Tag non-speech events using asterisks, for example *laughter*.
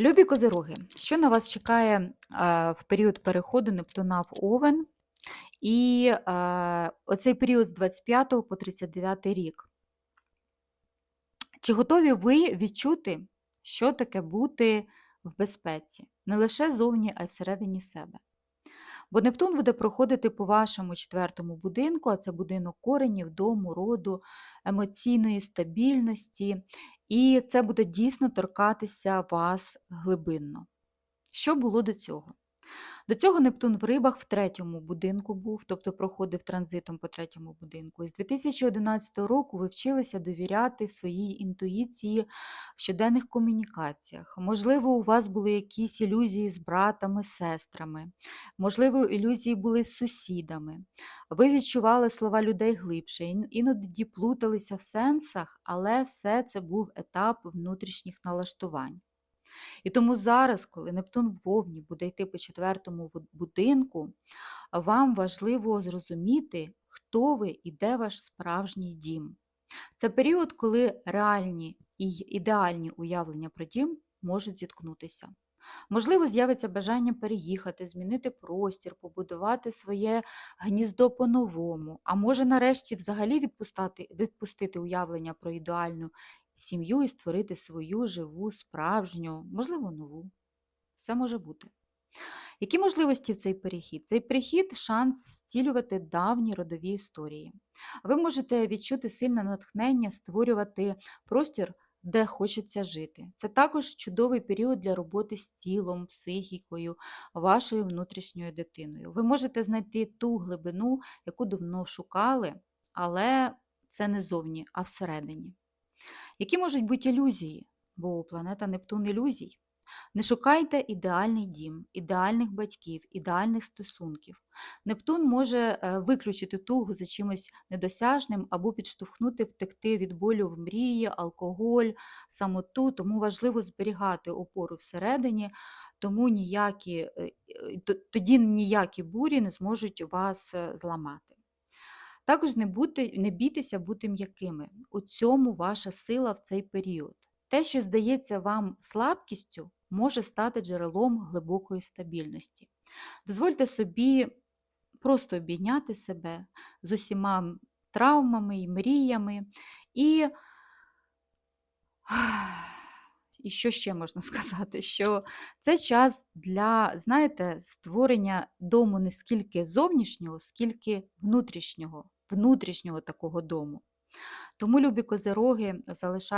Любі козироги, що на вас чекає е, в період переходу Нептуна в Овен і е, оцей період з 25 по 39 рік? Чи готові ви відчути, що таке бути в безпеці? Не лише зовні, а й всередині себе? Бо Нептун буде проходити по вашому четвертому будинку, а це будинок коренів, дому, роду, емоційної стабільності, і це буде дійсно торкатися вас глибинно. Що було до цього? До цього Нептун в рибах в третьому будинку був, тобто проходив транзитом по третьому будинку. І з 2011 року ви вчилися довіряти своїй інтуїції в щоденних комунікаціях. Можливо, у вас були якісь ілюзії з братами, сестрами, можливо, ілюзії були з сусідами. Ви відчували слова людей глибше, іноді плуталися в сенсах, але все це був етап внутрішніх налаштувань. І тому зараз, коли Нептун в Овні буде йти по четвертому будинку, вам важливо зрозуміти, хто ви і де ваш справжній дім. Це період, коли реальні і ідеальні уявлення про дім можуть зіткнутися. Можливо, з'явиться бажання переїхати, змінити простір, побудувати своє гніздо по-новому, а може нарешті взагалі відпустати, відпустити уявлення про ідеальну сім'ю і створити свою живу, справжню, можливо, нову. Все може бути. Які можливості в цей перехід? Цей перехід шанс зцілювати давні родові історії. Ви можете відчути сильне натхнення, створювати простір, де хочеться жити. Це також чудовий період для роботи з тілом, психікою, вашою внутрішньою дитиною. Ви можете знайти ту глибину, яку давно шукали, але це не зовні, а всередині. Які можуть бути ілюзії? Бо планета Нептун ілюзій. Не шукайте ідеальний дім, ідеальних батьків, ідеальних стосунків. Нептун може е, виключити тугу за чимось недосяжним або підштовхнути втекти від болю в мрії, алкоголь, самоту, тому важливо зберігати опору всередині, тому ніякі, е, е, тоді ніякі бурі не зможуть вас зламати. Також не, бути, не бійтеся бути м'якими. У цьому ваша сила в цей період. Те, що здається вам слабкістю, може стати джерелом глибокої стабільності. Дозвольте собі просто обійняти себе з усіма травмами і мріями. І, і що ще можна *laughs* сказати? Що це час для, знаєте, створення дому не скільки зовнішнього, скільки внутрішнього, внутрішнього такого дому. Тому, любі козероги залишайте.